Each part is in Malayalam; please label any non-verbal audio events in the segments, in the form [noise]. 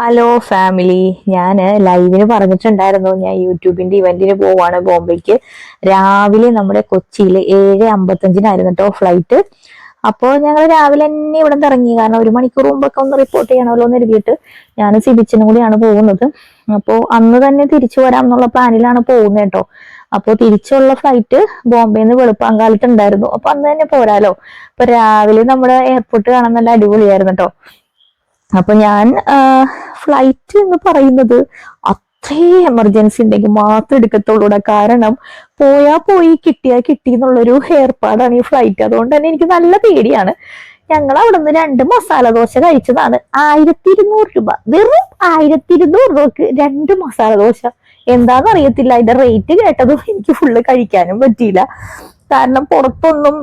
ഹലോ ഫാമിലി ഞാൻ ലൈവിന് പറഞ്ഞിട്ടുണ്ടായിരുന്നു. ഞാൻ യൂട്യൂബിന്റെ ഇവന്റിന് പോവാണ് ബോംബെക്ക്. രാവിലെ നമ്മുടെ കൊച്ചിയിൽ ഏഴ് അമ്പത്തഞ്ചിനായിരുന്നു കേട്ടോ ഫ്ലൈറ്റ് അപ്പോൾ ഞങ്ങൾ രാവിലെ തന്നെ ഇവിടെ നിന്ന് ഇറങ്ങി. കാരണം ഒരു മണിക്കൂർ മുമ്പൊക്കെ ഒന്ന് റിപ്പോർട്ട് ചെയ്യണമല്ലോ എന്ന് എഴുതിയിട്ട് ഞാൻ സിബിച്ചിനും കൂടിയാണ് പോകുന്നത്. അപ്പോൾ അന്ന് തന്നെ തിരിച്ചു വരാം എന്നുള്ള പ്ലാനിലാണ് പോകുന്നത് കേട്ടോ അപ്പോൾ തിരിച്ചുള്ള ഫ്ലൈറ്റ് ബോംബെയിൽ നിന്ന് വെളുപ്പാങ്കാലത്ത് ഉണ്ടായിരുന്നു. അപ്പൊ അന്ന് തന്നെ പോരാലോ. അപ്പൊ രാവിലെ നമ്മുടെ എയർപോർട്ട് കാണാൻ നല്ല അടിപൊളിയായിരുന്നു കേട്ടോ അപ്പൊ ഞാൻ ഫ്ലൈറ്റ് എന്ന് പറയുന്നത് അത്രേ എമർജൻസി ഉണ്ടെങ്കിൽ മാത്രം എടുക്കത്തുള്ളൂടെ കാരണം പോയാ പോയി കിട്ടിയാ കിട്ടി എന്നുള്ളൊരു ഏർപ്പാടാണ് ഈ ഫ്ലൈറ്റ് അതുകൊണ്ട് തന്നെ എനിക്ക് നല്ല പേടിയാണ്. ഞങ്ങൾ അവിടെ നിന്ന് രണ്ട് മസാല ദോശ കഴിച്ചതാണ്. ആയിരത്തി ഇരുന്നൂറ് രൂപ. വെറും ആയിരത്തി ഇരുന്നൂറ് രൂപക്ക് രണ്ട് മസാല ദോശ. എന്താന്ന് അറിയത്തില്ല. അതിന്റെ റേറ്റ് കേട്ടതും എനിക്ക് ഫുള്ള് കഴിക്കാനും പറ്റിയില്ല. കാരണം പുറത്തൊന്നും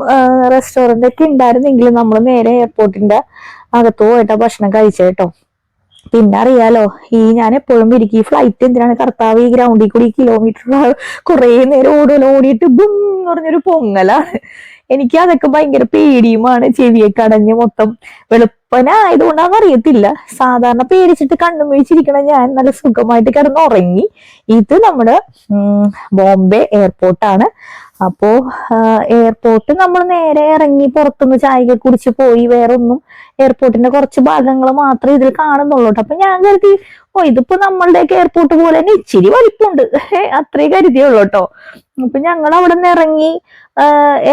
റെസ്റ്റോറന്റ് ഒക്കെ ഉണ്ടായിരുന്നെങ്കിലും നമ്മൾ നേരെ എയർപോർട്ടിന്റെ അകത്ത് പോയിട്ടാ ഭക്ഷണം കഴിച്ചത് കേട്ടോ പിന്നെ അറിയാലോ ഈ ഞാൻ എപ്പോഴും ഇരിക്കും. ഈ ഫ്ലൈറ്റ് എന്തിനാണ് കർത്താവ് ഈ ഗ്രൗണ്ടിൽ കൂടി കിലോമീറ്റർ കുറേ നേരം ഓടുമല്ലോ ഓടിയിട്ട് ബും എന്ന് പറഞ്ഞൊരു പൊങ്ങലാണ്. എനിക്ക് അതൊക്കെ ഭയങ്കര പേടിയുമാണ്. ചെവിയൊക്കെ അടഞ്ഞ് മൊത്തം വെളുപ്പനായതുകൊണ്ടാന്ന് അറിയത്തില്ല സാധാരണ പേടിച്ചിട്ട് കണ്ണും വീഴ്ചിരിക്കണ ഞാൻ നല്ല സുഖമായിട്ട് കിടന്ന് ഉറങ്ങി ഇത് നമ്മുടെ ബോംബെ എയർപോർട്ടാണ്. അപ്പോ എയർപോർട്ട് നമ്മൾ നേരെ ഇറങ്ങി പുറത്തുനിന്ന് ചായയൊക്കെ കുടിച്ച് പോയി. വേറൊന്നും എയർപോർട്ടിന്റെ കുറച്ച് ഭാഗങ്ങൾ മാത്രമേ ഇതിൽ കാണുന്നുള്ളൂ. അപ്പൊ ഞാൻ കരുതി ഓ ഇതിപ്പോ നമ്മളുടെയൊക്കെ എയർപോർട്ട് പോലെ തന്നെ ഇച്ചിരി വലിപ്പമുണ്ട്. അത്രേ കരുതിയുള്ളൂ കേട്ടോ. അപ്പൊ ഞങ്ങൾ അവിടെ നിന്ന് ഇറങ്ങി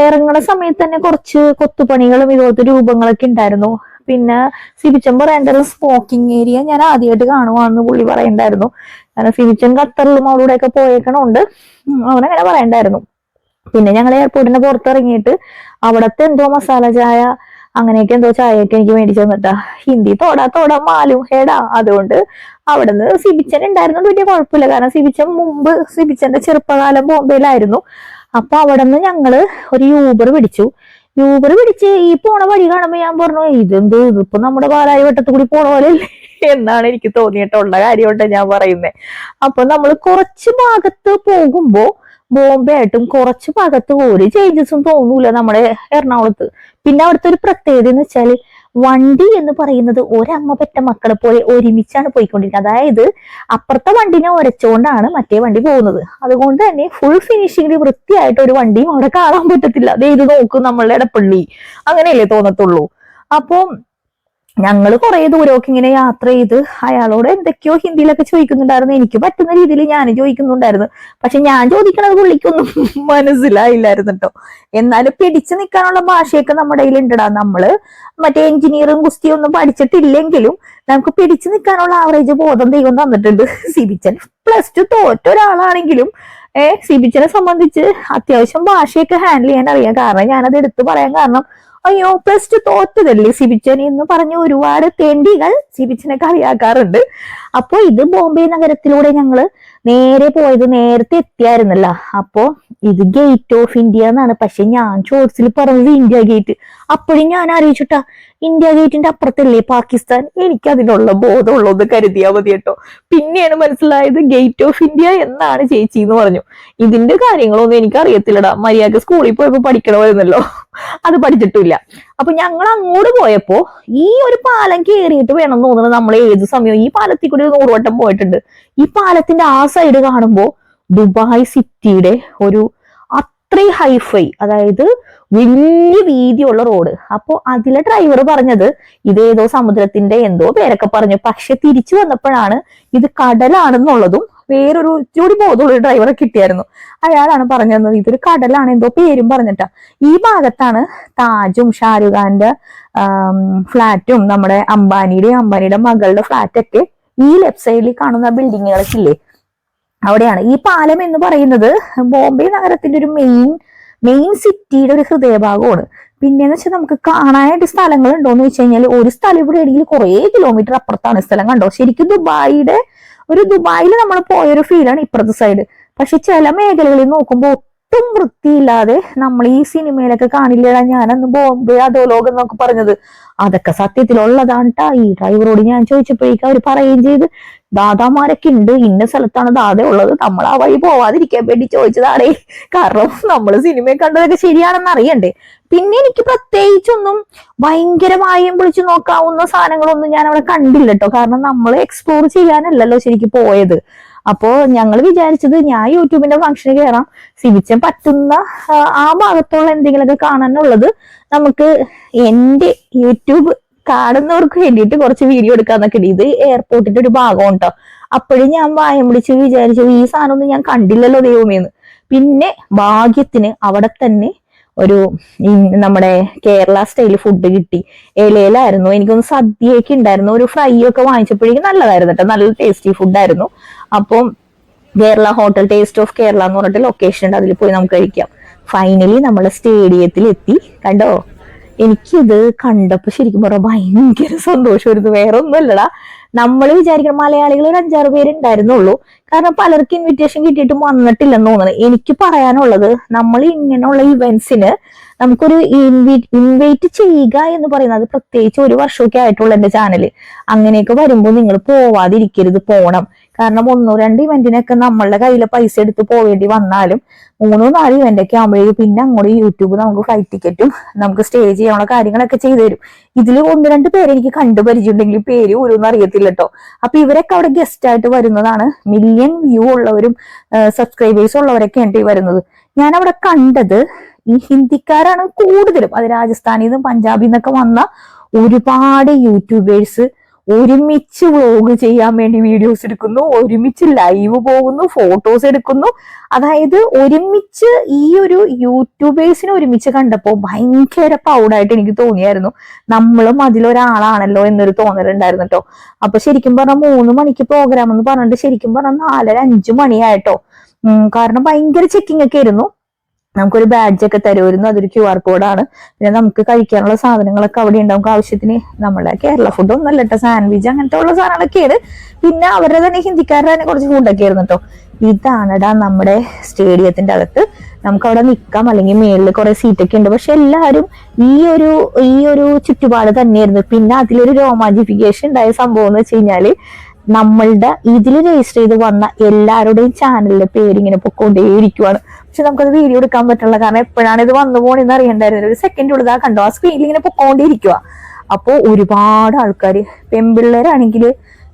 ഇറങ്ങണ സമയത്ത് തന്നെ കുറച്ച് കൊത്തുപണികളും ഇതുപോലത്തെ രൂപങ്ങളൊക്കെ ഉണ്ടായിരുന്നു. പിന്നെ സിബിച്ചൻ പറയേണ്ടത് സ്മോക്കിംഗ് ഏരിയ ഞാൻ ആദ്യമായിട്ട് കാണുവാന്ന് പുള്ളി പറയണ്ടായിരുന്നു കാരണം സിബിച്ചൻ ഖത്തറിലും അവളൂടെയൊക്കെ പോയേക്കണോണ്ട്. അവനങ്ങനെ പറയണ്ടായിരുന്നു. പിന്നെ ഞങ്ങൾ എയർപോർട്ടിന്റെ പുറത്തിറങ്ങിയിട്ട് അവിടത്തെ എന്തോ മസാല ചായ അങ്ങനെയൊക്കെ എന്തോ ചായയൊക്കെ എനിക്ക് മേടിച്ചു തന്നിട്ടാ ഹിന്ദി തോടാ തോടാ മാലും ഹേടാ. അതുകൊണ്ട് അവിടുന്ന് സിബിച്ചൻ ഉണ്ടായിരുന്നത് വലിയ കുഴപ്പമില്ല. കാരണം സിബിച്ചൻ മുമ്പ് സിബിച്ചന്റെ ചെറുപ്പകാലം ബോംബെയിലായിരുന്നു. അപ്പൊ അവിടെ നിന്ന് ഞങ്ങൾ ഒരു യൂബർ പിടിച്ചു യൂബർ പിടിച്ച് ഈ പോണ വഴി കാണുമ്പോ ഞാൻ പറഞ്ഞു ഇതെന്ത് ഇതിപ്പോ നമ്മുടെ പാലായി വട്ടത്തു കൂടി പോണ പോലെ എന്നാണ് എനിക്ക് തോന്നിയിട്ടുള്ള കാര്യമായിട്ട് ഞാൻ പറയുന്നത് അപ്പൊ നമ്മൾ കുറച്ച് ഭാഗത്ത് പോകുമ്പോ ബോംബെ ആയിട്ടും കുറച്ച് ഭാഗത്ത് ഒരു ചേഞ്ചസും തോന്നൂല നമ്മുടെ എറണാകുളത്ത്. പിന്നെ അവിടുത്തെ ഒരു പ്രത്യേകത എന്ന് വെച്ചാൽ വണ്ടി എന്ന് പറയുന്നത് ഒരമ്മ പെറ്റ മക്കളെ പോലെ ഒരുമിച്ചാണ് പോയിക്കൊണ്ടിരിക്കുന്നത്. അതായത് അപ്പുറത്തെ വണ്ടിനെ ഒരച്ചുകൊണ്ടാണ് മറ്റേ വണ്ടി പോകുന്നത്. അതുകൊണ്ട് തന്നെ ഫുൾ ഫിനിഷിംഗിൽ വൃത്തിയായിട്ട് ഒരു വണ്ടിയും അവിടെ കാണാൻ പറ്റത്തില്ല. അതേ ഇത് നോക്കും നമ്മളുടെ ഇടപ്പള്ളി അങ്ങനെയല്ലേ തോന്നത്തുള്ളൂ. അപ്പം ഞങ്ങൾ കുറെ ദൂരമൊക്കെ ഇങ്ങനെ യാത്ര ചെയ്ത് അയാളോട് എന്തൊക്കെയോ ഹിന്ദിയിലൊക്കെ ചോദിക്കുന്നുണ്ടായിരുന്നു. എനിക്ക് പറ്റുന്ന രീതിയിൽ ഞാൻ ചോദിക്കുന്നുണ്ടായിരുന്നു. പക്ഷെ ഞാൻ ചോദിക്കണത് പുള്ളിക്കൊന്നും [laughs] മനസ്സിലായില്ലായിരുന്നു കേട്ടോ എന്നാലും പിടിച്ചു നിൽക്കാനുള്ള ഭാഷയൊക്കെ നമ്മുടെ കയ്യിൽ നമ്മൾ മറ്റേ എഞ്ചിനീയറും ഗുസ്തിയും ഒന്നും പഠിച്ചിട്ടില്ലെങ്കിലും നമുക്ക് പിടിച്ചു നിൽക്കാനുള്ള ആവറേജ് ബോധം ദൈവം തന്നിട്ടുണ്ട്. [laughs] സിബിച്ചൻ പ്ലസ് ടു തോറ്റ ഒരാളാണെങ്കിലും ഏഹ് സിബിച്ചനെ സംബന്ധിച്ച് അത്യാവശ്യം ഭാഷയൊക്കെ ഹാൻഡിൽ ചെയ്യാൻ അറിയാം. കാരണം ഞാനത് എടുത്തു പറയാൻ കാരണം അയ്യോ പ്ലസ് ടു തോറ്റതല്ലേ സിബിച്ചൻ എന്ന് പറഞ്ഞ ഒരുപാട് തേണ്ടികൾ സിബിച്ചനെ കളിയാക്കാറുണ്ട്. അപ്പോ ഇത് ബോംബെ നഗരത്തിലൂടെ ഞങ്ങൾ നേരെ പോയത് നേരത്തെ എത്തിയായിരുന്നല്ല. അപ്പോ ഇത് ഗേറ്റ് ഓഫ് ഇന്ത്യ എന്നാണ്. പക്ഷെ ഞാൻ ഷോർട്സിൽ പറഞ്ഞത് ഇന്ത്യ ഗേറ്റ് അപ്പോഴും ഞാൻ അറിയിച്ചിട്ടാ ഇന്ത്യ ഗേറ്റിന്റെ അപ്പുറത്തല്ലേ പാകിസ്ഥാൻ? എനിക്ക് അതിനുള്ള ബോധമുള്ളത് കരുതിയാ മതി കേട്ടോ. പിന്നെയാണ് മനസ്സിലായത് ഗേറ്റ് ഓഫ് ഇന്ത്യ എന്നാണ് ചേച്ചി എന്ന് പറഞ്ഞു. ഇതിന്റെ കാര്യങ്ങളൊന്നും എനിക്ക് അറിയത്തില്ലടാ മര്യാദ സ്കൂളിൽ പോയപ്പോ പഠിക്കണമായിരുന്നല്ലോ. അത് പഠിച്ചിട്ടില്ല അപ്പൊ ഞങ്ങൾ അങ്ങോട്ട് പോയപ്പോ ഈ ഒരു പാലം കേറിയിട്ട് വേണം തോന്നുന്നത് നമ്മൾ ഏത് സമയവും ഈ പാലത്തിൽ കൂടി ഒരു നൂറ് വട്ടം പോയിട്ടുണ്ട്. ഈ പാലത്തിന്റെ ആ സൈഡ് കാണുമ്പോൾ ദുബായ് സിറ്റിയുടെ ഒരു അത്രയും ഹൈഫൈ അതായത് വലിയ വീതിയുള്ള റോഡ് അപ്പോ അതിലെ ഡ്രൈവർ പറഞ്ഞത് ഇതേതോ സമുദ്രത്തിന്റെ എന്തോ പേരൊക്കെ പറഞ്ഞു. പക്ഷെ തിരിച്ചു വന്നപ്പോഴാണ് ഇത് കടലാണെന്നുള്ളതും വേറൊരു ഇച്ചിരി ബോധമുള്ള ഡ്രൈവറെ കിട്ടിയായിരുന്നു. അയാളാണ് പറഞ്ഞു തന്നത് ഇതൊരു കടലാണ് എന്തോ പേരും പറഞ്ഞിട്ടാ. ഈ ഭാഗത്താണ് താജും ഷാരൂഖ് ഫ്ലാറ്റും നമ്മുടെ അംബാനിയുടെയും അംബാനിയുടെ മകളുടെ ഫ്ലാറ്റൊക്കെ ഈ ലെഫ്റ്റ് സൈഡിൽ കാണുന്ന ബിൽഡിങ്ങുകളൊക്കെ അവിടെയാണ്. ഈ പാലം എന്ന് പറയുന്നത് ബോംബെ നഗരത്തിന്റെ ഒരു മെയിൻ മെയിൻ സിറ്റിയുടെ ഒരു ഹൃദയഭാഗമാണ്. പിന്നെന്ന് വെച്ചാൽ നമുക്ക് കാണാനായിട്ട് സ്ഥലങ്ങൾ ഉണ്ടോന്ന് വെച്ച് കഴിഞ്ഞാൽ ഒരു സ്ഥലം ഇവിടെ ആണെങ്കിൽ കുറേ കിലോമീറ്റർ അപ്പുറത്താണ് സ്ഥലം കണ്ടോ? ശരിക്കും ദുബായിയുടെ ഒരു ദുബായിൽ നമ്മൾ പോയൊരു ഫീലാണ് ഇപ്പുറത്തെ സൈഡ് പക്ഷെ ചില മേഖലകളിൽ നോക്കുമ്പോൾ ഒട്ടും വൃത്തിയില്ലാതെ നമ്മൾ ഈ സിനിമയിലൊക്കെ കാണില്ലടാ ഞാനന്ന് ബോംബെ അതോ ലോകം എന്നൊക്കെ പറഞ്ഞത്. അതൊക്കെ സത്യത്തിലുള്ളതാണ് കേട്ടാ ഈ ഡ്രൈവറോട് ഞാൻ ചോദിച്ചപ്പോഴേക്കും അവർ പറയുകയും ചെയ്ത് ദാദാമാരൊക്കെ ഉണ്ട് ഇന്ന സ്ഥലത്താണ് ദാദ ഉള്ളത് നമ്മൾ ആ വഴി പോവാതിരിക്കാൻ വേണ്ടി ചോദിച്ചതാണേ. കാരണം നമ്മൾ സിനിമയെ കണ്ടതൊക്കെ ശരിയാണെന്ന് അറിയണ്ടേ. പിന്നെ എനിക്ക് പ്രത്യേകിച്ചൊന്നും ഭയങ്കര വിളിച്ചു നോക്കാവുന്ന സാധനങ്ങളൊന്നും ഞാൻ അവിടെ കണ്ടില്ല കേട്ടോ കാരണം നമ്മൾ എക്സ്പ്ലോർ ചെയ്യാനല്ലല്ലോ ശരിക്കും പോയത്. അപ്പോ ഞങ്ങൾ വിചാരിച്ചത് ഞാൻ യൂട്യൂബിന്റെ ഫംഗ്ഷന് കയറാം സിവിച്ചൻ പറ്റുന്ന ആ, ഭാഗത്തുള്ള എന്തെങ്കിലുമൊക്കെ കാണാനുള്ളത് നമുക്ക് എന്റെ യൂട്യൂബ് കാണുന്നവർക്ക് വേണ്ടിയിട്ട് കുറച്ച് വീഡിയോ എടുക്കാന്നൊക്കെ ഉണ്ട് ഇത് എയർപോർട്ടിന്റെ ഒരു ഭാഗം കേട്ടോ അപ്പോഴും ഞാൻ വായം പിടിച്ച് വിചാരിച്ചു ഈ സാധനം ഒന്നും ഞാൻ കണ്ടില്ലല്ലോ ദൈവമേന്ന് പിന്നെ ഭാഗ്യത്തിന് അവിടെ തന്നെ ഒരു നമ്മുടെ കേരള സ്റ്റൈൽ ഫുഡ് കിട്ടി. ഇലയിലായിരുന്നു. എനിക്കൊന്ന് സദ്യയൊക്കെ ഉണ്ടായിരുന്നു. ഒരു ഫ്രൈ ഒക്കെ വാങ്ങിച്ചപ്പോഴേക്കും നല്ലതായിരുന്നു കേട്ടോ. നല്ല ടേസ്റ്റി ഫുഡായിരുന്നു അപ്പം Kerala hotel taste of Kerala എന്ന് പറഞ്ഞിട്ട് ലൊക്കേഷൻ ഉണ്ട്. അതിൽ പോയി നമുക്ക് കഴിക്കാം. ഫൈനലി നമ്മൾ സ്റ്റേഡിയത്തിൽ എത്തി കണ്ടോ? എനിക്കിത് കണ്ടപ്പോ ശരിക്കും പറഞ്ഞാൽ ഭയങ്കര സന്തോഷമായിരുന്നു വേറെ ഒന്നുമല്ലടാ നമ്മൾ വിചാരിക്കണം മലയാളികൾ ഒരു അഞ്ചാറ് പേര് ഉണ്ടായിരുന്നുള്ളൂ. കാരണം പലർക്കും ഇൻവിറ്റേഷൻ കിട്ടിയിട്ടും വന്നിട്ടില്ലെന്ന് തോന്നുന്നത് എനിക്ക് പറയാനുള്ളത് നമ്മൾ ഇങ്ങനെയുള്ള ഇവന്റ്സിന് നമുക്കൊരു ഇൻവൈറ്റ് ഇൻവൈറ്റ് ചെയ്യുക എന്ന് പറയുന്നത് പ്രത്യേകിച്ച് ഒരു വർഷമൊക്കെ ആയിട്ടുള്ള എന്റെ ചാനൽ അങ്ങനെയൊക്കെ വരുമ്പോൾ നിങ്ങൾ പോവാതിരിക്കരുത് പോണം. കാരണം ഒന്നോ രണ്ട് ഇവന്റിനൊക്കെ നമ്മളുടെ കയ്യിൽ പൈസ എടുത്ത് പോവേണ്ടി വന്നാലും മൂന്നോ നാല് ഇവന്റ് ഒക്കെ ആകുമ്പോഴേക്കും പിന്നെ അങ്ങോട്ട് യൂട്യൂബ് നമുക്ക് ഫ്ലൈറ്റ് ടിക്കറ്റും നമുക്ക് സ്റ്റേ ചെയ്യാനുള്ള കാര്യങ്ങളൊക്കെ ചെയ്തു തരും. ഇതിൽ ഒന്ന് രണ്ട് പേര് എനിക്ക് കണ്ടു പരിചയമുണ്ടെങ്കിൽ പേര് ഓരോന്നും അറിയത്തില്ല കേട്ടോ. അപ്പൊ ഇവരൊക്കെ അവിടെ ഗസ്റ്റ് ആയിട്ട് വരുന്നതാണ്. മില്യൺ വ്യൂ ഉള്ളവരും സബ്സ്ക്രൈബേഴ്സ് ഉള്ളവരൊക്കെ ഈ വരുന്നത്. ഞാൻ അവിടെ കണ്ടത് ഈ ഹിന്ദിക്കാരാണ് കൂടുതലും. അത് രാജസ്ഥാനിൽ നിന്നും പഞ്ചാബിൽ നിന്നൊക്കെ വന്ന ഒരുപാട് യൂട്യൂബേഴ്സ് ഒരുമിച്ച് വ്ലോഗ് ചെയ്യാൻ വേണ്ടി വീഡിയോസ് എടുക്കുന്നു ഒരുമിച്ച് ലൈവ് പോകുന്നു ഫോട്ടോസ് എടുക്കുന്നു. അതായത് ഒരുമിച്ച് ഈ ഒരു യൂട്യൂബേഴ്സിനെ ഒരുമിച്ച് കണ്ടപ്പോൾ ഭയങ്കര പ്രൗഡായിട്ട് എനിക്ക് തോന്നിയായിരുന്നു. നമ്മളും അതിലൊരാളാണല്ലോ എന്നൊരു തോന്നലുണ്ടായിരുന്നു കേട്ടോ അപ്പൊ ശരിക്കും പറഞ്ഞാൽ മൂന്ന് മണിക്ക് പ്രോഗ്രാം എന്ന് പറഞ്ഞിട്ട് ശരിക്കും പറഞ്ഞാൽ നാലര അഞ്ചു മണിയായിട്ടോ കാരണം ഭയങ്കര ചെക്കിംഗ് ഒക്കെ ആയിരുന്നു. നമുക്കൊരു ബാഡ്ജ് ഒക്കെ തരുമായിരുന്നു. അതൊരു ക്യു ആർ കോഡാണ് പിന്നെ നമുക്ക് കഴിക്കാനുള്ള സാധനങ്ങളൊക്കെ അവിടെ ഉണ്ട് നമുക്ക് ആവശ്യത്തിന് നമ്മളെ കേരള ഫുഡ് ഒന്നല്ല കേട്ടോ. സാൻഡ്വിച്ച് അങ്ങനത്തെ ഉള്ള സാധനങ്ങളൊക്കെയാണ് പിന്നെ അവരുടെ തന്നെ ഹിന്ദിക്കാരുടെ തന്നെ കുറച്ച് ഫുഡൊക്കെ ആയിരുന്നു കേട്ടോ. ഇതാണടാ നമ്മുടെ സ്റ്റേഡിയത്തിന്റെ അകത്ത്. നമുക്ക് അവിടെ നിൽക്കാം. അല്ലെങ്കിൽ മേളിൽ കുറെ സീറ്റൊക്കെ ഉണ്ട്. പക്ഷെ എല്ലാവരും ഈ ഒരു ഈ ഒരു ചുറ്റുപാട് തന്നെയായിരുന്നു. പിന്നെ അതിലൊരു രോമാഞ്ചിഫിക്കേഷൻ ഉണ്ടായ സംഭവം എന്ന് വെച്ച് കഴിഞ്ഞാൽ നമ്മളുടെ ഇതിൽ രജിസ്റ്റർ ചെയ്ത് വന്ന എല്ലാവരുടെയും ചാനലിലെ പേര് ഇങ്ങനെ പൊക്കോണ്ടേയിരിക്കുവാണ്. പക്ഷെ നമുക്കത് വീഡിയോ എടുക്കാൻ പറ്റില്ല. കാരണം എപ്പോഴാണ് ഇത് വന്നു പോണെന്ന് അറിയണ്ടായിരുന്നു ഒരു സെക്കൻഡ് ഉള്ളത് ആ കണ്ടോ. ആ സ്ക്രീനിൽ ഇങ്ങനെ പൊക്കോണ്ടിരിക്കുക അപ്പോ ഒരുപാട് ആൾക്കാർ പെൺപിള്ളേരാണെങ്കിൽ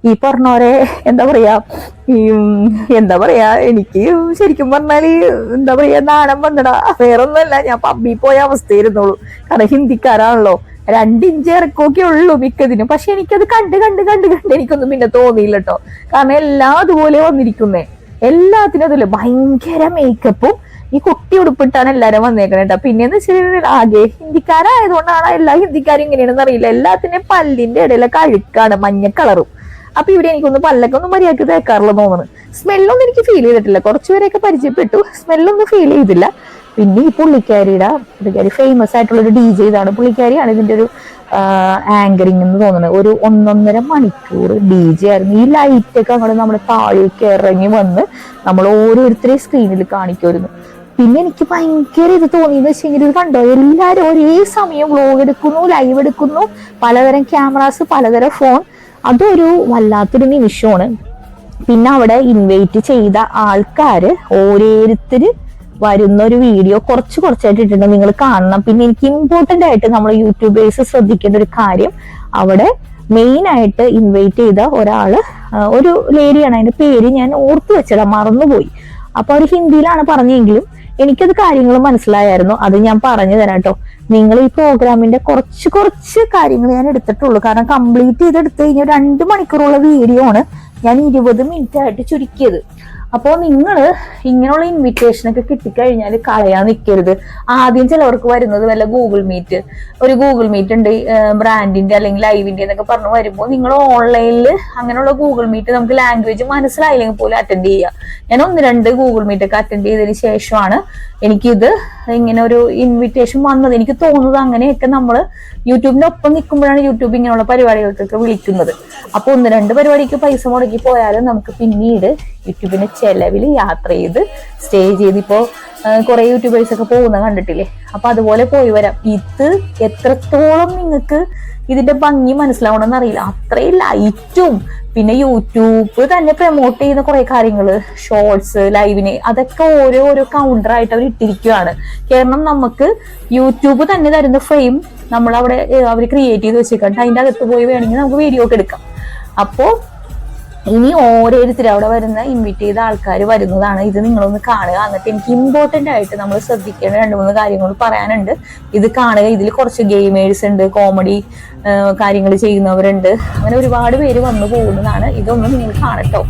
ഈ പറഞ്ഞോരെ എന്താ പറയാ ഈ എന്താ പറയാ എനിക്ക് ശരിക്കും പറഞ്ഞാൽ എന്താ പറയാ നാണം വന്നടാ. വേറൊന്നുമല്ല. ഞാൻ പബ്ബിൽ പോയ അവസ്ഥയിരുന്നുള്ളൂ കാരണം ഹിന്ദിക്കാരാണല്ലോ. രണ്ടിഞ്ച് ഇറക്കമൊക്കെ ഉള്ളൂ മിക്കതിനും. പക്ഷെ എനിക്കത് കണ്ട് കണ്ട് കണ്ട് കണ്ട് എനിക്കൊന്നും പിന്നെ തോന്നിയില്ല കേട്ടോ കാരണം എല്ലാം അതുപോലെ വന്നിരിക്കുന്നേ. എല്ലാത്തിനും അതിൽ ഭയങ്കര മേക്കപ്പും ഈ കുട്ടി ഉടുപ്പിട്ടാണ് എല്ലാരും വന്നേക്കണേ കേട്ടോ പിന്നെന്ന് വെച്ചിട്ടുണ്ടെങ്കിൽ ആകെ ഹിന്ദിക്കാരായതുകൊണ്ടാണ് എല്ലാ ഹിന്ദിക്കാരും ഇങ്ങനെയാണെന്ന് അറിയില്ല. എല്ലാത്തിനും പല്ലിന്റെ ഇടയിലെ കഴുക്കാണ് മഞ്ഞ കളറും അപ്പൊ ഇവിടെ എനിക്കൊന്ന് പല്ലൊക്കെ ഒന്ന് മര്യാദയ്ക്ക് തേക്കാറുള്ള തോന്നുന്നു സ്മെല്ലൊന്നും എനിക്ക് ഫീൽ ചെയ്തിട്ടില്ല. കുറച്ചുപേരെയൊക്കെ പരിചയപ്പെട്ടു. സ്മെല്ലൊന്നും ഫീൽ ചെയ്തില്ല. പിന്നെ ഈ പുള്ളിക്കാരിയുടെ പുള്ളിക്കാരി ഫേമസ് ആയിട്ടുള്ള ഒരു ഡി ജെ ഇതാണ്. പുള്ളിക്കാരിയാണ് ഇതിന്റെ ഒരു ആങ്കറിങ് എന്ന് തോന്നുന്നത്. ഒരു ഒന്നൊന്നര മണിക്കൂർ ഡി ജെ ആയിരുന്നു. ഈ ലൈറ്റ് ഒക്കെ അങ്ങോട്ട് നമ്മുടെ താഴേക്ക് ഇറങ്ങി വന്ന് നമ്മൾ ഓരോരുത്തരെയും സ്ക്രീനിൽ കാണിക്കുമായിരുന്നു. പിന്നെ എനിക്ക് ഭയങ്കര ഇത് തോന്നിയെന്ന് വെച്ചെങ്കിൽ ഇത് കണ്ടോ? എല്ലാവരും ഒരേ സമയം വ്ലോഗ് എടുക്കുന്നു ലൈവ് എടുക്കുന്നു. പലതരം ക്യാമറാസ് പലതരം ഫോൺ അതൊരു വല്ലാത്തൊരു നിമിഷമാണ്. പിന്നെ അവിടെ ഇൻവൈറ്റ് ചെയ്ത ആൾക്കാര് ഓരോരുത്തര് വരുന്ന ഒരു വീഡിയോ കുറച്ച് കുറച്ചായിട്ട് ഇട്ടിട്ടുണ്ട്. നിങ്ങൾ കാണണം. പിന്നെ എനിക്ക് ഇമ്പോർട്ടന്റ് ആയിട്ട് നമ്മൾ യൂട്യൂബേഴ്സ് ശ്രദ്ധിക്കേണ്ട ഒരു കാര്യം അവിടെ മെയിൻ ആയിട്ട് ഇൻവൈറ്റ് ചെയ്ത ഒരാൾ ഒരു ലേഡിയാണ് അതിന്റെ പേര് ഞാൻ ഓർത്തു വെച്ചതാ മറന്നുപോയി. അപ്പൊ അവർ ഹിന്ദിയിലാണ് പറഞ്ഞെങ്കിലും എനിക്കത് കാര്യങ്ങൾ മനസ്സിലായായിരുന്നു. അത് ഞാൻ പറഞ്ഞു തരാം കേട്ടോ. നിങ്ങൾ ഈ പ്രോഗ്രാമിന്റെ കുറച്ച് കുറച്ച് കാര്യങ്ങൾ ഞാൻ എടുത്തിട്ടുള്ളൂ. കാരണം കംപ്ലീറ്റ് ചെയ്തെടുത്ത് കഴിഞ്ഞാൽ രണ്ട് മണിക്കൂറുള്ള വീഡിയോ ആണ് ഞാൻ ഇരുപത് മിനിറ്റ് ആയിട്ട് ചുരുക്കിയത്. അപ്പോൾ നിങ്ങൾ ഇങ്ങനെയുള്ള ഇൻവിറ്റേഷൻ ഒക്കെ കിട്ടിക്കഴിഞ്ഞാൽ കളയാൻ നിൽക്കരുത് ആദ്യം ചിലവർക്ക് വരുന്നത് വല്ല ഗൂഗിൾ മീറ്റ് ഒരു ഗൂഗിൾ മീറ്റ് ഉണ്ട് ബ്രാൻഡിന്റെ അല്ലെങ്കിൽ ലൈവിന്റെ എന്നൊക്കെ പറഞ്ഞു വരുമ്പോൾ നിങ്ങൾ ഓൺലൈനിൽ അങ്ങനെയുള്ള ഗൂഗിൾ മീറ്റ് നമുക്ക് ലാംഗ്വേജ് മനസ്സിലായില്ലെങ്കിൽ പോലും അറ്റൻഡ് ചെയ്യുക. ഞാൻ ഒന്ന് രണ്ട് ഗൂഗിൾ മീറ്റൊക്കെ അറ്റൻഡ് ചെയ്തതിന് ശേഷമാണ് എനിക്കിത് ഇങ്ങനെ ഒരു ഇൻവിറ്റേഷൻ വന്നത്. എനിക്ക് തോന്നുന്നത് അങ്ങനെയൊക്കെ നമ്മൾ യൂട്യൂബിന്റെ ഒപ്പം നിൽക്കുമ്പോഴാണ് യൂട്യൂബ് ഇങ്ങനെയുള്ള പരിപാടികൾക്കൊക്കെ വിളിക്കുന്നത്. അപ്പൊ ഒന്ന് രണ്ട് പരിപാടിക്ക് പൈസ മുടക്കി പോയാലും നമുക്ക് പിന്നീട് യൂട്യൂബിന്റെ ചെലവിൽ യാത്ര ചെയ്ത് സ്റ്റേ ചെയ്ത് ഇപ്പോ കുറെ യൂട്യൂബേഴ്സ് ഒക്കെ പോകുന്ന കണ്ടിട്ടില്ലേ? അപ്പൊ അതുപോലെ പോയി വരാം. ഇത് എത്രത്തോളം നിങ്ങൾക്ക് ഇതിന്റെ ഭംഗി മനസ്സിലാവണമെന്ന് അറിയില്ല. അത്രയും ലൈറ്റും പിന്നെ യൂട്യൂബ് തന്നെ പ്രൊമോട്ട് ചെയ്യുന്ന കുറെ കാര്യങ്ങൾ ഷോർട്സ് ലൈവിന് അതൊക്കെ ഓരോ ഓരോ കൗണ്ടർ ആയിട്ട് അവർ ഇട്ടിരിക്കുകയാണ് കാരണം നമുക്ക് യൂട്യൂബ് തന്നെ തരുന്ന ഫ്രെയിം നമ്മൾ അവിടെ അവർ ക്രിയേറ്റ് ചെയ്ത് വെച്ചേക്കട്ടെ അതിന്റെ അകത്ത് പോയി വേണമെങ്കിൽ നമുക്ക് വീഡിയോ ഒക്കെ എടുക്കാം. അപ്പോ ഇനി ഓരോരുത്തർ അവിടെ വരുന്ന ഇൻവിറ്റ് ചെയ്ത ആൾക്കാർ വരുന്നതാണ്. ഇത് നിങ്ങളൊന്ന് കാണുക. എന്നിട്ട് എനിക്ക് ഇമ്പോർട്ടന്റ് ആയിട്ട് നമ്മൾ ശ്രദ്ധിക്കേണ്ട രണ്ട് മൂന്ന് കാര്യങ്ങൾ പറയാനുണ്ട്. ഇത് കാണുക. ഇതിൽ കുറച്ച് ഗെയിമേഴ്സ് ഉണ്ട് കോമഡി കാര്യങ്ങൾ ചെയ്യുന്നവരുണ്ട്. അങ്ങനെ ഒരുപാട് പേര് വന്നു പോകുന്നതാണ്. ഇതൊന്നും നിങ്ങൾ കാണട്ടോ.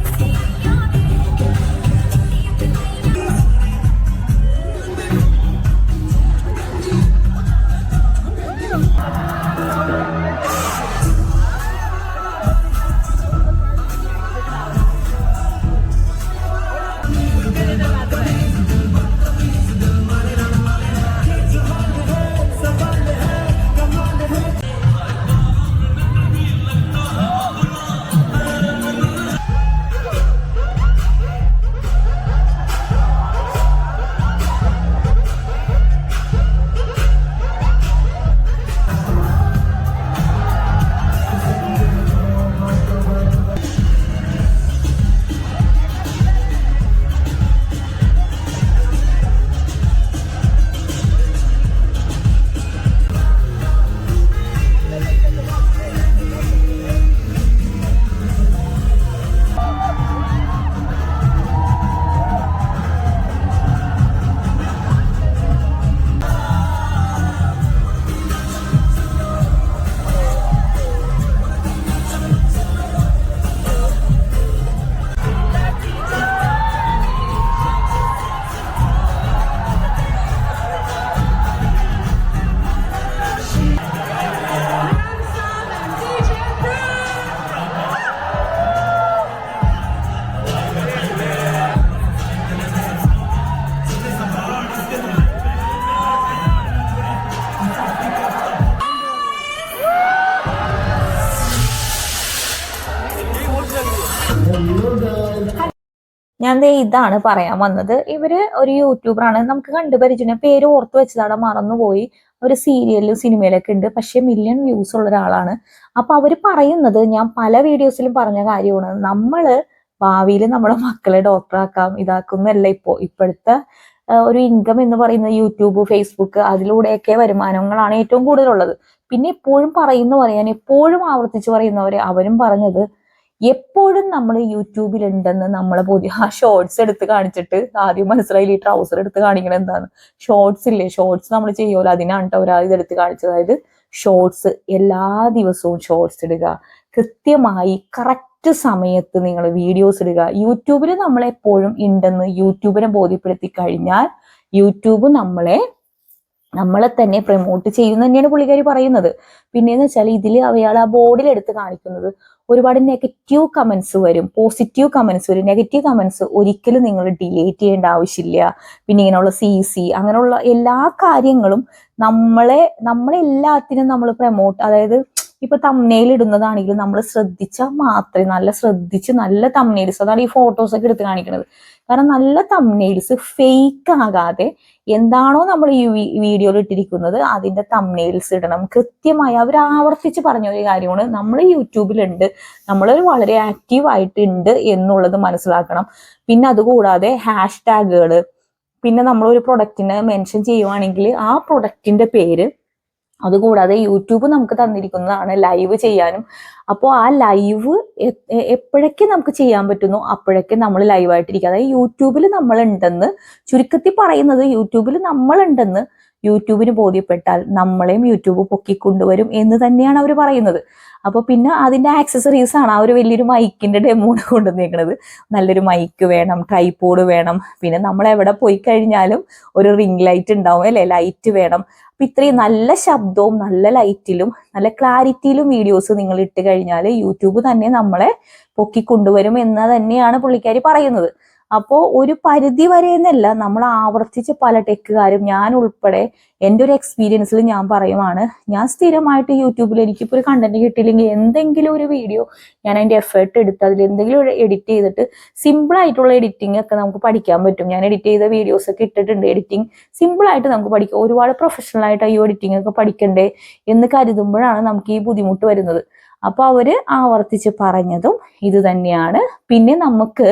ഞാൻ ഇതാണ് പറയാൻ വന്നത്. ഇവർ ഒരു യൂട്യൂബറാണ്. നമുക്ക് കണ്ടുപരിചയം പേര് ഓർത്ത് വെച്ചതാണ് മറന്നുപോയി. ഒരു സീരിയലിലും സിനിമയിലൊക്കെ ഉണ്ട്. പക്ഷെ മില്യൺ വ്യൂസ് ഉള്ള ഒരാളാണ്. അപ്പൊ അവർ പറയുന്നത് ഞാൻ പല വീഡിയോസിലും പറഞ്ഞ കാര്യമാണ്. നമ്മൾ ഭാവിയിൽ നമ്മുടെ മക്കളെ ഡോക്ടറാക്കാം ഇതാക്കുന്നല്ല ഇപ്പോ. ഇപ്പോഴത്തെ ഒരു ഇൻകം എന്ന് പറയുന്ന യൂട്യൂബ് ഫേസ്ബുക്ക് അതിലൂടെയൊക്കെ വരുമാനങ്ങളാണ് ഏറ്റവും കൂടുതലുള്ളത്. പിന്നെ എപ്പോഴും പറയുന്ന പറയാൻ എപ്പോഴും ആവർത്തിച്ച് പറയുന്നവര് അവരും പറഞ്ഞത് എപ്പോഴും നമ്മൾ യൂട്യൂബിൽ ഉണ്ടെന്ന് നമ്മളെ പുതിയ ആ ഷോർട്സ് എടുത്ത് കാണിച്ചിട്ട് ആദ്യം മനസ്സിലായില്ല ഈ ട്രൗസർ എടുത്ത് കാണിക്കണം എന്താണ് ഷോർട്സ് ഇല്ലേ? ഷോർട്സ് നമ്മൾ ചെയ്യുമല്ലോ. അതിനാണ് ഒരാൾ ഇതെടുത്ത് കാണിച്ചത്. അതായത് ഷോർട്സ് എല്ലാ ദിവസവും ഷോർട്സ് ഇടുക. കൃത്യമായി കറക്റ്റ് സമയത്ത് നിങ്ങൾ വീഡിയോസ് ഇടുക. യൂട്യൂബിൽ നമ്മളെപ്പോഴും ഉണ്ടെന്ന് യൂട്യൂബിനെ ബോധ്യപ്പെടുത്തി കഴിഞ്ഞാൽ യൂട്യൂബ് നമ്മളെ നമ്മളെ തന്നെ പ്രൊമോട്ട് ചെയ്യുന്നു തന്നെയാണ് പുള്ളിക്കാരി പറയുന്നത്. പിന്നെന്ന് വെച്ചാൽ ഇതിൽ അയാൾ ആ ബോർഡിൽ എടുത്ത് കാണിക്കുന്നത്. ഒരുപാട് നെഗറ്റീവ് കമൻസ് വരും പോസിറ്റീവ് കമൻസ് വരും. നെഗറ്റീവ് കമൻസ് ഒരിക്കലും നിങ്ങൾ ഡിലേറ്റ് ചെയ്യേണ്ട ആവശ്യമില്ല. പിന്നെ ഇങ്ങനെയുള്ള സി സി അങ്ങനെയുള്ള എല്ലാ കാര്യങ്ങളും നമ്മളെ നമ്മളെല്ലാത്തിനും നമ്മൾ പ്രൊമോട്ട് അതായത് ഇപ്പൊ തമ്മനയിൽ ഇടുന്നതാണെങ്കിലും നമ്മൾ ശ്രദ്ധിച്ചാൽ മാത്രമേ നല്ല ശ്രദ്ധിച്ച് നല്ല തമ്മനെയിൽസ് അതാണ് ഈ ഫോട്ടോസ് ഒക്കെ എടുത്ത് കാണിക്കുന്നത് കാരണം നല്ല തമ്മനെയിൽസ് ഫേക്ക് ആകാതെ എന്താണോ നമ്മൾ ഈ വീഡിയോയിൽ ഇട്ടിരിക്കുന്നത് അതിന്റെ തമ്മനെയിൽസ് ഇടണം. കൃത്യമായി അവർ ആവർത്തിച്ച് പറഞ്ഞ ഒരു കാര്യമാണ്. നമ്മൾ യൂട്യൂബിലുണ്ട്. നമ്മൾ വളരെ ആക്റ്റീവ് ആയിട്ടുണ്ട് എന്നുള്ളത് മനസ്സിലാക്കണം. പിന്നെ അതുകൂടാതെ ഹാഷ് ടാഗുകൾ പിന്നെ നമ്മൾ ഒരു പ്രൊഡക്റ്റിനെ മെൻഷൻ ചെയ്യുവാണെങ്കിൽ ആ പ്രൊഡക്റ്റിന്റെ പേര് അതുകൂടാതെ യൂട്യൂബ് നമുക്ക് തന്നിരിക്കുന്നതാണ് ലൈവ് ചെയ്യാനും. അപ്പോൾ ആ ലൈവ് എപ്പോഴൊക്കെ നമുക്ക് ചെയ്യാൻ പറ്റുന്നു അപ്പോഴൊക്കെ നമ്മൾ ലൈവായിട്ടിരിക്കുക. അതായത് യൂട്യൂബിൽ നമ്മളുണ്ടെന്ന് ചുരുക്കത്തിൽ പറയുന്നത് യൂട്യൂബിൽ നമ്മളുണ്ടെന്ന് യൂട്യൂബിന് ബോധ്യപ്പെട്ടാൽ നമ്മളെയും യൂട്യൂബ് പൊക്കിക്കൊണ്ടുവരും എന്ന് തന്നെയാണ് അവർ പറയുന്നത്. അപ്പോൾ പിന്നെ അതിന്റെ ആക്സസറീസ് ആണ് ആ ഒരു വലിയൊരു മൈക്കിന്റെ ഡെമോണ് കൊണ്ടുവന്നേക്കുന്നത് നല്ലൊരു മൈക്ക് വേണം ട്രൈപോഡ് വേണം. പിന്നെ നമ്മൾ എവിടെ പോയി കഴിഞ്ഞാലും ഒരു റിംഗ് ലൈറ്റ് ഉണ്ടാവും അല്ലെ? ലൈറ്റ് വേണം. അപ്പൊ ഇത്രയും നല്ല ശബ്ദവും നല്ല ലൈറ്റിലും നല്ല ക്ലാരിറ്റിയിലും വീഡിയോസ് നിങ്ങൾ ഇട്ട് കഴിഞ്ഞാൽ യൂട്യൂബ് തന്നെ നമ്മളെ പൊക്കി കൊണ്ടുവരും എന്ന് തന്നെയാണ് പുള്ളിക്കാരി പറയുന്നത്. അപ്പോൾ ഒരു പരിധി വരെ എന്നല്ല നമ്മൾ ആവർത്തിച്ച് പല ടെക്കുകാരും ഞാൻ ഉൾപ്പെടെ എന്റെ ഒരു എക്സ്പീരിയൻസിൽ ഞാൻ പറയുവാണ് ഞാൻ സ്ഥിരമായിട്ട് യൂട്യൂബിൽ എനിക്കിപ്പോൾ ഒരു കണ്ടന്റ് കിട്ടിയില്ലെങ്കിൽ എന്തെങ്കിലും ഒരു വീഡിയോ ഞാൻ അതിന്റെ എഫേർട്ട് എടുത്ത് അതിൽ എന്തെങ്കിലും ഒരു എഡിറ്റ് ചെയ്തിട്ട് സിമ്പിൾ ആയിട്ടുള്ള എഡിറ്റിംഗ് ഒക്കെ നമുക്ക് പഠിക്കാൻ പറ്റും. ഞാൻ എഡിറ്റ് ചെയ്ത വീഡിയോസ് ഒക്കെ ഇട്ടിട്ടുണ്ട് എഡിറ്റിംഗ് സിമ്പിൾ ആയിട്ട് നമുക്ക് പഠിക്കാം. ഒരുപാട് പ്രൊഫഷണൽ ആയിട്ട് ഈ എഡിറ്റിംഗ് ഒക്കെ പഠിക്കണ്ടേ എന്ന് കരുതുമ്പോഴാണ് നമുക്ക് ഈ ബുദ്ധിമുട്ട് വരുന്നത്. അപ്പോൾ അവർ ആവർത്തിച്ച് പറഞ്ഞതും ഇത് തന്നെയാണ്. പിന്നെ നമുക്ക്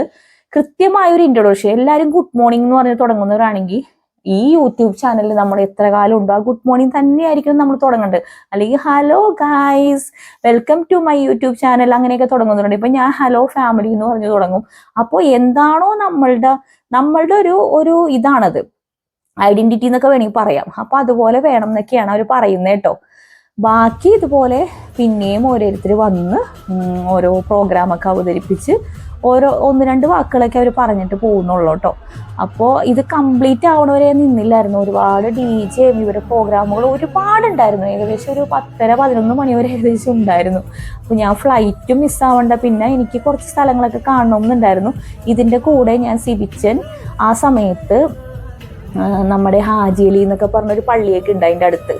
കൃത്യമായ ഒരു ഇൻട്രൊഡക്ഷൻ എല്ലാവരും ഗുഡ് മോർണിംഗ് എന്ന് പറഞ്ഞ് തുടങ്ങുന്നവരാണെങ്കിൽ ഈ യൂട്യൂബ് ചാനലിൽ നമ്മൾ എത്ര കാലം ഉണ്ടോ ആ ഗുഡ് മോർണിംഗ് തന്നെയായിരിക്കും നമ്മൾ തുടങ്ങേണ്ടത്. അല്ലെങ്കിൽ hello guys welcome to my YouTube channel അങ്ങനെയൊക്കെ തുടങ്ങുന്നുണ്ട്. ഇപ്പൊ ഞാൻ ഹലോ ഫാമിലി എന്ന് പറഞ്ഞു തുടങ്ങും. അപ്പോൾ എന്താണോ നമ്മളുടെ നമ്മളുടെ ഒരു ഒരു ഇതാണത്. ഐഡന്റിറ്റി എന്നൊക്കെ വേണമെങ്കിൽ പറയാം. അപ്പൊ അതുപോലെ വേണം എന്നൊക്കെയാണ് അവർ പറയുന്നത് കേട്ടോ. ബാക്കി ഇതുപോലെ പിന്നെയും ഓരോരുത്തർ വന്ന് ഓരോ പ്രോഗ്രാമൊക്കെ അവതരിപ്പിച്ച് ഓരോ ഒന്ന് രണ്ട് വാക്കുകളൊക്കെ അവർ പറഞ്ഞിട്ട് പോകുന്നുള്ളൂ കേട്ടോ അപ്പോൾ ഇത് കംപ്ലീറ്റ് ആവണവരെ നിന്നില്ലായിരുന്നു. ഒരുപാട് ഡി ജെയും ഇവരുടെ പ്രോഗ്രാമുകൾ ഒരുപാടുണ്ടായിരുന്നു. ഏകദേശം ഒരു പത്തര പതിനൊന്ന് മണി വരെ ഏകദേശം ഉണ്ടായിരുന്നു. അപ്പോൾ ഞാൻ ഫ്ലൈറ്റും മിസ്സാവണ്ട പിന്നെ എനിക്ക് കുറച്ച് സ്ഥലങ്ങളൊക്കെ കാണണമെന്നുണ്ടായിരുന്നു ഇതിന്റെ കൂടെ ഞാൻ സിവിച്ചൻ ആ സമയത്ത് നമ്മുടെ ഹാജിയലി എന്നൊക്കെ പറഞ്ഞൊരു പള്ളിയൊക്കെ ഉണ്ട് അതിന്റെ അടുത്ത്.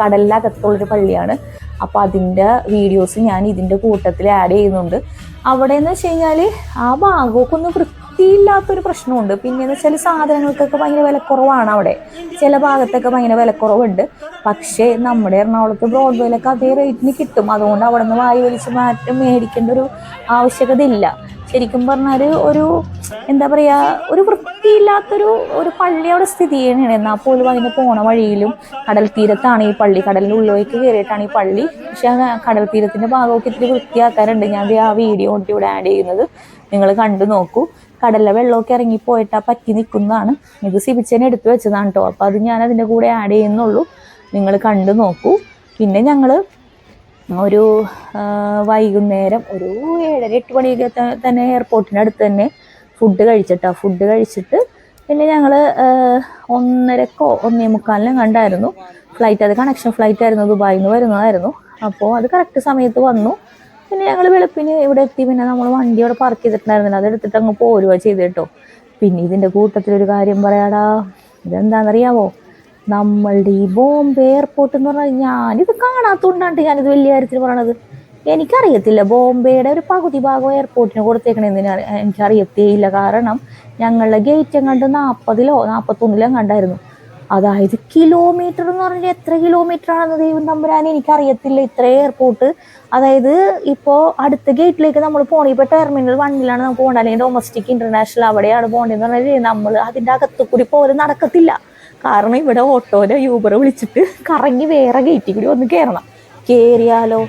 കടലിനകത്തുള്ളൊരു പള്ളിയാണ്. അപ്പോൾ അതിന്റെ വീഡിയോസ് ഞാൻ ഇതിന്റെ കൂട്ടത്തിൽ ആഡ് ചെയ്യുന്നുണ്ട്. അവിടെ എന്ന് വെച്ച് കഴിഞ്ഞാൽ ആ ഭാഗമൊക്കെ ഒന്ന് വൃത്തിയില്ലാത്തൊരു പ്രശ്നമുണ്ട്. പിന്നെയെന്ന് വെച്ചാൽ സാധനങ്ങൾക്കൊക്കെ ഭയങ്കര വിലക്കുറവാണ് അവിടെ. ചില ഭാഗത്തൊക്കെ ഭയങ്കര വിലക്കുറവുണ്ട്. പക്ഷേ നമ്മുടെ എറണാകുളത്ത് ബ്രോഡ്വേയിലൊക്കെ അതേ റേറ്റിന് കിട്ടും. അതുകൊണ്ട് അവിടെ നിന്ന് വായു വലിച്ച് മാറ്റം മേടിക്കേണ്ട ഒരു ആവശ്യകത ഇല്ല ശരിക്കും പറഞ്ഞാൽ ഒരു എന്താ പറയുക ഒരു വൃത്തിയില്ലാത്തൊരു ഒരു പള്ളി അവിടെ സ്ഥിതി ചെയ്യണേ എന്നാൽ പോലും അതിന് പോണ വഴിയിലും കടൽ തീരത്താണ് ഈ പള്ളി. കടലിന്റെ ഉള്ളിലേക്ക് കയറിയിട്ടാണ് ഈ പള്ളി. പക്ഷേ കടൽ തീരത്തിന്റെ ഭാഗമൊക്കെ ഇത്തിരി വൃത്തിയാക്കാറുണ്ട്. ഞാൻ ആ വീഡിയോ കൊണ്ട് ഇവിടെ ആഡ് ചെയ്യുന്നത്. നിങ്ങൾ കണ്ടു നോക്കൂ. കടലിലെ വെള്ളമൊക്കെ ഇറങ്ങിപ്പോയിട്ടാ പറ്റി നിൽക്കുന്നതാണ്. ഇത് സിബിച്ചേനെ എടുത്തു വെച്ചതാണ് കേട്ടോ അപ്പോൾ അത് ഞാൻ അതിന്റെ കൂടെ ആഡ് ചെയ്യുന്നുള്ളൂ. നിങ്ങൾ കണ്ടു നോക്കൂ. പിന്നെ ഞങ്ങൾ ഒരു വൈകുന്നേരം ഒരു ഏഴര എട്ട് മണിയൊക്കെ തന്നെ എയർപോർട്ടിന്റെ അടുത്ത് തന്നെ ഫുഡ് കഴിച്ചിട്ടാ. ഫുഡ് കഴിച്ചിട്ട് പിന്നെ ഞങ്ങൾ ഒന്നരക്കോ ഒന്നേ മുക്കാലിനും കണ്ടായിരുന്നു ഫ്ലൈറ്റ് അത് കണക്ഷൻ ഫ്ലൈറ്റ് ആയിരുന്നു. ദുബായിൽ നിന്ന് വരുന്നതായിരുന്നു. അപ്പോൾ അത് കറക്റ്റ് സമയത്ത് വന്നു. പിന്നെ ഞങ്ങൾ വെളുപ്പിന് ഇവിടെ എത്തി. പിന്നെ നമ്മൾ വണ്ടി അവിടെ പാർക്ക് ചെയ്തിട്ടുണ്ടായിരുന്നില്ല. അതെടുത്തിട്ട് അങ്ങ് പോരുക ചെയ്ത് കേട്ടോ. പിന്നെ ഇതിന്റെ കൂട്ടത്തിലൊരു കാര്യം പറയാടാ. ഇതെന്താണെന്നറിയാവോ നമ്മളുടെ ഈ ബോംബെ എയർപോർട്ട് എന്ന് പറഞ്ഞാൽ ഞാനിത് കാണാത്തതുകൊണ്ടാണ് ഞാനിത് വലിയ കാര്യത്തിൽ പറയണത്. എനിക്കറിയത്തില്ല ബോംബെയുടെ ഒരു പകുതി ഭാഗം എയർപോർട്ടിന് കൊടുത്തേക്കണെന്ന് എനിക്കറിയത്തേയില്ല. കാരണം ഞങ്ങളുടെ ഗേറ്റ് എങ്ങാണ്ട് നാൽപ്പതിലോ നാൽപ്പത്തൊന്നിലോ എങ്ങാണ്ടായിരുന്നു. അതായത് കിലോമീറ്റർ എന്ന് പറഞ്ഞാൽ എത്ര കിലോമീറ്റർ ആണെന്ന് ദൈവം തമ്പുരാൻ എനിക്കറിയത്തില്ല. ഇത്ര എയർപോർട്ട് അതായത് ഇപ്പോൾ അടുത്ത ഗേറ്റിലേക്ക് നമ്മൾ പോകണം ഇപ്പോൾ ടെർമിനൽ വണ്ണിലാണ് നമുക്ക് പോകേണ്ടത്. അല്ലെങ്കിൽ ഡൊമസ്റ്റിക് ഇന്റർനാഷണൽ അവിടെയാണ് പോകേണ്ടതെന്ന് പറഞ്ഞാൽ നമ്മൾ അതിന്റെ അകത്ത് കൂടി പോലും നടക്കത്തില്ല. കാരണം ഇവിടെ ഓട്ടോയിലോ യൂബർ വിളിച്ചിട്ട് കറങ്ങി വേറെ ഗേറ്റിൽ കൂടി ഒന്ന് കയറണം കയറിയാലോ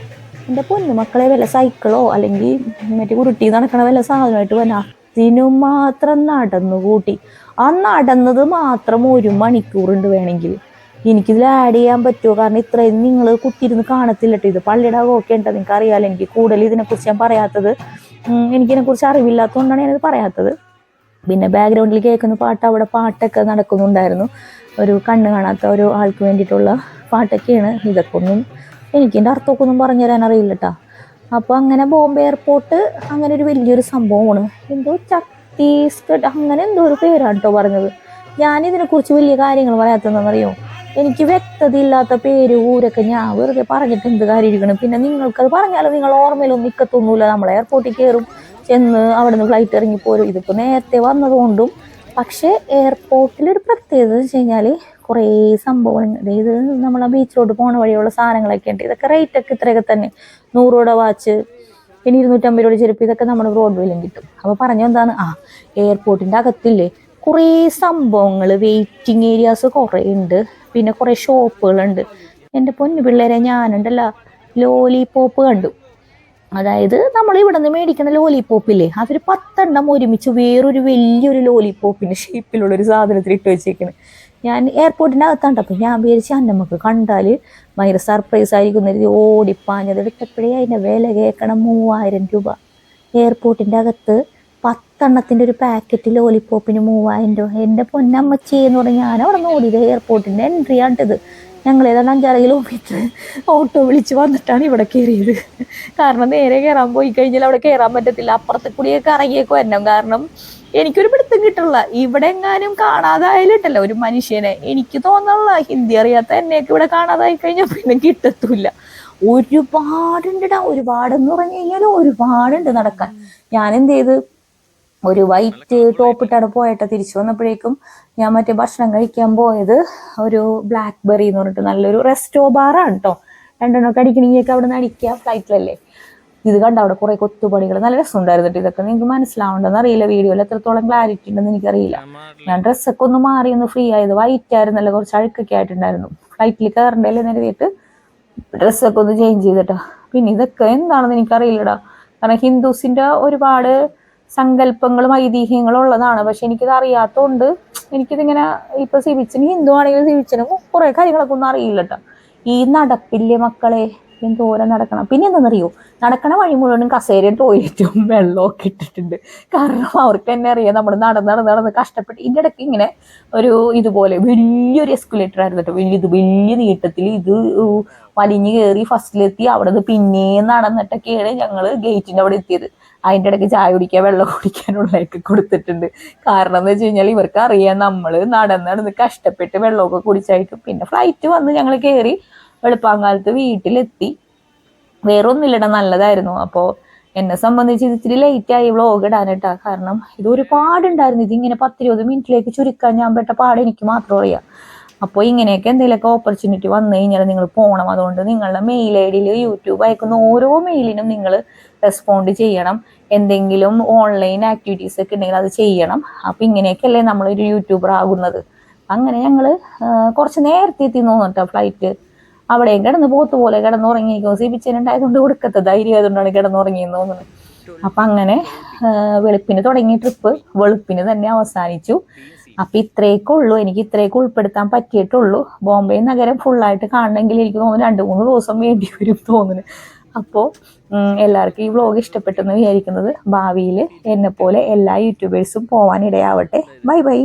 എന്റെ പൊന്നുമക്കളെ വല്ല സൈക്കിളോ അല്ലെങ്കിൽ മറ്റേ ഉരുട്ടി നടക്കണ വല്ല സാധനമായിട്ട് വന്ന? അതിനു മാത്രം നടന്നു കൂട്ടി ആ നടന്നത് മാത്രം ഒരു മണിക്കൂറുണ്ട് വേണമെങ്കിൽ. എനിക്കിതിൽ ആഡ് ചെയ്യാൻ പറ്റുമോ? കാരണം ഇത്രയും നിങ്ങൾ കുത്തിയിരുന്ന് കാണത്തില്ല ഇത്. പള്ളിയുടെ ഓക്കെ ഉണ്ടോ നിങ്ങൾക്ക് അറിയാമല്ലോ എനിക്ക് കൂടുതൽ ഇതിനെക്കുറിച്ച് ഞാൻ പറയാത്തത്. എനിക്കിതിനെക്കുറിച്ച് അറിവില്ലാത്തതുകൊണ്ടാണ് ഞാനിത് പറയാത്തത്. പിന്നെ ബാക്ക്ഗ്രൗണ്ടിൽ കേൾക്കുന്ന പാട്ട് അവിടെ പാട്ടൊക്കെ നടക്കുന്നുണ്ടായിരുന്നു. ഒരു കണ്ണ് കാണാത്ത ഒരു ആൾക്ക് വേണ്ടിയിട്ടുള്ള പാട്ടൊക്കെയാണ് ഇതൊക്കെ ഒന്നും എനിക്കിന്റെ അർത്ഥമൊക്കെ ഒന്നും പറഞ്ഞു തരാൻ അറിയില്ല കേട്ടോ അപ്പോൾ അങ്ങനെ ബോംബെ എയർപോർട്ട് അങ്ങനെ ഒരു വലിയൊരു സംഭവമാണ്. എന്തോ ഛത്തീസ്ഗഡ് അങ്ങനെ എന്തോ ഒരു പേരാണ് കേട്ടോ പറഞ്ഞത്. ഞാനിതിനെക്കുറിച്ച് വലിയ കാര്യങ്ങൾ പറയാത്തതെന്നറിയോ എനിക്ക് വ്യക്തതയില്ലാത്ത പേര് ഊരൊക്കെ ഞാൻ വെറുതെ പറഞ്ഞിട്ട് എന്ത് കാര്യം ഇരിക്കണം പിന്നെ നിങ്ങൾക്കത് പറഞ്ഞാലും നിങ്ങൾ ഓർമ്മയിലൊന്നും നിൽക്കത്തൊന്നുമില്ല നമ്മൾ എയർപോർട്ടിൽ കയറും ചെന്ന് അവിടെ നിന്ന് ഫ്ലൈറ്റ് ഇറങ്ങിപ്പോരും. ഇതിപ്പോൾ നേരത്തെ വന്നതുകൊണ്ടും. പക്ഷേ എയർപോർട്ടിലൊരു പ്രത്യേകത എന്ന് വെച്ച് കഴിഞ്ഞാൽ കുറേ സംഭവങ്ങൾ ഇത് നമ്മൾ ആ ബീച്ചിലോട്ട് പോണ വഴിയുള്ള സാധനങ്ങളൊക്കെ ഉണ്ട്. ഇതൊക്കെ റേറ്റ് ഒക്കെ ഇത്രയൊക്കെ തന്നെ. നൂറ് രൂപയുടെ വാച്ച് പിന്നെ ഇരുന്നൂറ്റമ്പത് രൂപയുടെ ചെരുപ്പ് ഇതൊക്കെ നമ്മുടെ ബ്രോഡ്വേയിലും കിട്ടും. അപ്പോൾ പറഞ്ഞു എന്താണ്? ആ എയർപോർട്ടിന്റെ അകത്തില്ലേ കുറേ സംഭവങ്ങൾ വെയിറ്റിംഗ് ഏരിയാസ് കുറേ ഉണ്ട്. പിന്നെ കുറേ ഷോപ്പുകളുണ്ട് എന്റെ പൊന്നു പിള്ളേരെ ഞാനുണ്ടല്ല ലോലിപോപ്പ് കണ്ടു. അതായത് നമ്മൾ ഇവിടെ നിന്ന് മേടിക്കുന്ന ലോലിപോപ്പില്ലേ അതൊരു പത്തെണ്ണം ഒരുമിച്ച് വേറൊരു വലിയൊരു ലോലിപോപ്പിന്റെ ഷേപ്പിലുള്ള ഒരു സാധനത്തിൽ ഇട്ട് വെച്ചേക്കണ്. ഞാൻ എയർപോർട്ടിന്റെ അകത്താണ്ട് അപ്പം ഞാൻ വിചാരിച്ചു അന്നമ്മക്ക് കണ്ടാൽ ഭയങ്കര സർപ്രൈസ് ആയിരിക്കും കരുതി ഓടിപ്പാഞ്ഞത് എടുത്തപ്പോഴേ അതിന്റെ വില കേൾക്കണം മൂവായിരം രൂപ. എയർപോർട്ടിന്റെ അകത്ത് പത്തെണ്ണത്തിന്റെ ഒരു പാക്കറ്റ് ലോലിപോപ്പിന് മൂവായിരം രൂപ. എന്റെ പൊന്നമ്മച്ചി എന്ന് പറഞ്ഞാൽ ഞാൻ അവിടെ നിന്ന് ഓടിയത് എയർപോർട്ടിന്റെ എൻട്രി ആണിട്ടത്. ഞങ്ങൾ ഏതാണ്ട് അഞ്ചാറ് കിലോമീറ്റർ ഓട്ടോ വിളിച്ച് വന്നിട്ടാണ് ഇവിടെ കയറിയത്. കാരണം നേരെ കയറാൻ പോയി കഴിഞ്ഞാൽ അവിടെ കയറാൻ പറ്റത്തില്ല. അപ്പുറത്തെ കൂടിയൊക്കെ ഇറങ്ങിയേക്ക് വരണം കാരണം എനിക്കൊരു പിടുത്തം കിട്ടില്ല. ഇവിടെ എങ്ങാനും കാണാതായാലിട്ടല്ല ഒരു മനുഷ്യനെ. എനിക്ക് തോന്നല്ല ഹിന്ദി അറിയാത്ത എന്നെയൊക്കെ ഇവിടെ കാണാതായി കഴിഞ്ഞാൽ പിന്നെ കിട്ടത്തൂല്ല. ഒരുപാടുണ്ടടാ ഒരുപാടെന്ന് പറഞ്ഞു കഴിഞ്ഞാൽ ഒരുപാടുണ്ട് നടക്കാൻ. ഞാൻ എന്ത് ചെയ്ത് ഒരു വൈറ്റ് ടോപ്പ് ഇട്ടാണ് പോയിട്ട് തിരിച്ചു വന്നപ്പോഴേക്കും ഞാൻ മറ്റേ ഭക്ഷണം കഴിക്കാൻ പോയത് ഒരു ബ്ലാക്ക് ബെറി എന്ന് പറഞ്ഞിട്ട് നല്ലൊരു റെസ്റ്റോ ബാറാണ് കേട്ടോ രണ്ടെണ്ണമൊക്കെ അടിക്കണമെങ്കിൽ അവിടെ നിന്ന് അടിക്കുക ഫ്ലൈറ്റിലല്ലേ ഇത് കണ്ട അവിടെ കുറെ കൊത്തുപണികൾ. നല്ല രസമുണ്ടായിരുന്നിട്ട് ഇതൊക്കെ. നിങ്ങൾക്ക് മനസ്സിലാവുണ്ടെന്ന് അറിയില്ല. വീഡിയോയിൽ എത്രത്തോളം ക്ലാരിറ്റി ഉണ്ടെന്ന് എനിക്കറിയില്ല. ഞാൻ ഡ്രസ്സൊക്കെ ഒന്ന് മാറി ഒന്ന് ഫ്രീ ആയത് വൈറ്റ് ആയിരുന്നല്ലോ. കുറച്ച് അഴുക്കൊക്കെ ആയിട്ടുണ്ടായിരുന്നു. ഫ്ലൈറ്റിൽ കയറണ്ടല്ലേ നേരിട്ട് ഡ്രസ്സൊക്കെ ഒന്ന് ചേഞ്ച് ചെയ്തിട്ടോ. പിന്നെ ഇതൊക്കെ എന്താണെന്ന് എനിക്കറിയില്ലടാ. കാരണം ഹിന്ദുസിന്റെ ഒരുപാട് സങ്കല്പങ്ങളും ഐതിഹ്യങ്ങളും ഉള്ളതാണ്. പക്ഷെ എനിക്കിത് അറിയാത്തതുകൊണ്ട് എനിക്കിതിങ്ങനെ ഇപ്പൊ സിവിച്ചിന് ഹിന്ദു ആണെങ്കിലും സിവിച്ചിനും കുറെ കാര്യങ്ങളൊക്കെ ഒന്നും അറിയില്ല കേട്ടോ ഈ നടപ്പില്ലേ മക്കളെ? എന്തോരം നടക്കണം. പിന്നെ എന്താണെന്നറിയോ നടക്കണ വഴി മുഴുവനും കസേരയും ടോയ്ലറ്റും വെള്ളമൊക്കെ ഇട്ടിട്ടുണ്ട്. കാരണം അവർക്ക് തന്നെ അറിയാം നമ്മൾ നടന്ന് നടന്ന് നടന്ന് കഷ്ടപ്പെട്ട് ഇതിന്റെ ഇടയ്ക്ക് ഇങ്ങനെ ഒരു ഇതുപോലെ വലിയൊരു എസ്കുലേറ്റർ ആയിരുന്നു കേട്ടോ. വലിയ ഇത് വലിയ നീട്ടത്തിൽ ഇത് വലിഞ്ഞു കയറി ഫസ്റ്റിലെത്തി അവിടെ നിന്ന് പിന്നെയും നടന്നിട്ടൊക്കെയാണ് ഞങ്ങൾ ഗേറ്റിന്റെ അവിടെ എത്തിയത്. അതിന്റെ ഇടയ്ക്ക് ചായ കുടിക്കുക വെള്ളം കുടിക്കാനുള്ളതൊക്കെ കൊടുത്തിട്ടുണ്ട്. കാരണം എന്ന് വെച്ച് കഴിഞ്ഞാൽ ഇവർക്ക് അറിയാം നമ്മൾ നടന്ന് നടന്ന് കഷ്ടപ്പെട്ട് വെള്ളമൊക്കെ കുടിച്ചായിരിക്കും പിന്നെ ഫ്ലൈറ്റ് വന്ന് ഞങ്ങൾ കയറി വെളുപ്പാങ്കാലത്ത് വീട്ടിലെത്തി. വേറെ ഒന്നുമില്ലട നല്ലതായിരുന്നു. അപ്പോൾ എന്നെ സംബന്ധിച്ച് ഇത് ഇത്തിരി ലേറ്റ് ആയി വ്ളോഗ് ഇടാനിട്ടാ. കാരണം ഇത് ഒരുപാടുണ്ടായിരുന്നു. ഇതിങ്ങനെ പത്തിരുപത് മിനിറ്റിലേക്ക് ചുരുക്കാൻ ഞാൻ പെട്ട പാട് എനിക്ക് മാത്രം അറിയാം. അപ്പോൾ ഇങ്ങനെയൊക്കെ എന്തെങ്കിലുമൊക്കെ ഓപ്പർച്യൂണിറ്റി വന്നു കഴിഞ്ഞാൽ നിങ്ങൾ പോകണം അതുകൊണ്ട് നിങ്ങളുടെ മെയിൽ ഐ ഡിയിൽ യൂട്യൂബ് അയക്കുന്ന ഓരോ മെയിലിനും നിങ്ങൾ റെസ്പോണ്ട് ചെയ്യണം. എന്തെങ്കിലും ഓൺലൈൻ ആക്ടിവിറ്റീസ് ഒക്കെ ഉണ്ടെങ്കിൽ അത് ചെയ്യണം. അപ്പോൾ ഇങ്ങനെയൊക്കെയല്ലേ നമ്മളൊരു യൂട്യൂബർ ആകുന്നത്. അങ്ങനെ ഞങ്ങൾ കുറച്ച് നേരത്തെ എത്തി തോന്നിട്ടോ ഫ്ലൈറ്റ് അവിടെയും കിടന്ന് പോത്ത് പോലെ കിടന്നുറങ്ങിയിരിക്കും സിബിച്ചനുണ്ടായതുകൊണ്ട് കൊടുക്കത്ത ധൈര്യം ആയതുകൊണ്ടാണ് കിടന്നുറങ്ങിയെന്ന് തോന്നുന്നത്. അപ്പം അങ്ങനെ വെളുപ്പിന് തുടങ്ങിയ ട്രിപ്പ് വെളുപ്പിന് തന്നെ അവസാനിച്ചു. അപ്പം ഇത്രയൊക്കെ ഉള്ളൂ. എനിക്ക് ഇത്രയൊക്കെ ഉൾപ്പെടുത്താൻ പറ്റിയിട്ടുള്ളൂ. ബോംബെ നഗരം ഫുള്ളായിട്ട് കാണണമെങ്കിൽ എനിക്ക് തോന്നുന്നു രണ്ട് മൂന്ന് ദിവസം വേണ്ടി വരും തോന്നുന്നു. അപ്പോൾ എല്ലാവർക്കും ഈ വ്ലോഗ് ഇഷ്ടപ്പെട്ടെന്ന് വിചാരിക്കുന്നത് ഭാവിയിൽ എന്നെപ്പോലെ എല്ലാ യൂട്യൂബേഴ്സും പോകാൻ ഇടയാവട്ടെ ബൈ ബൈ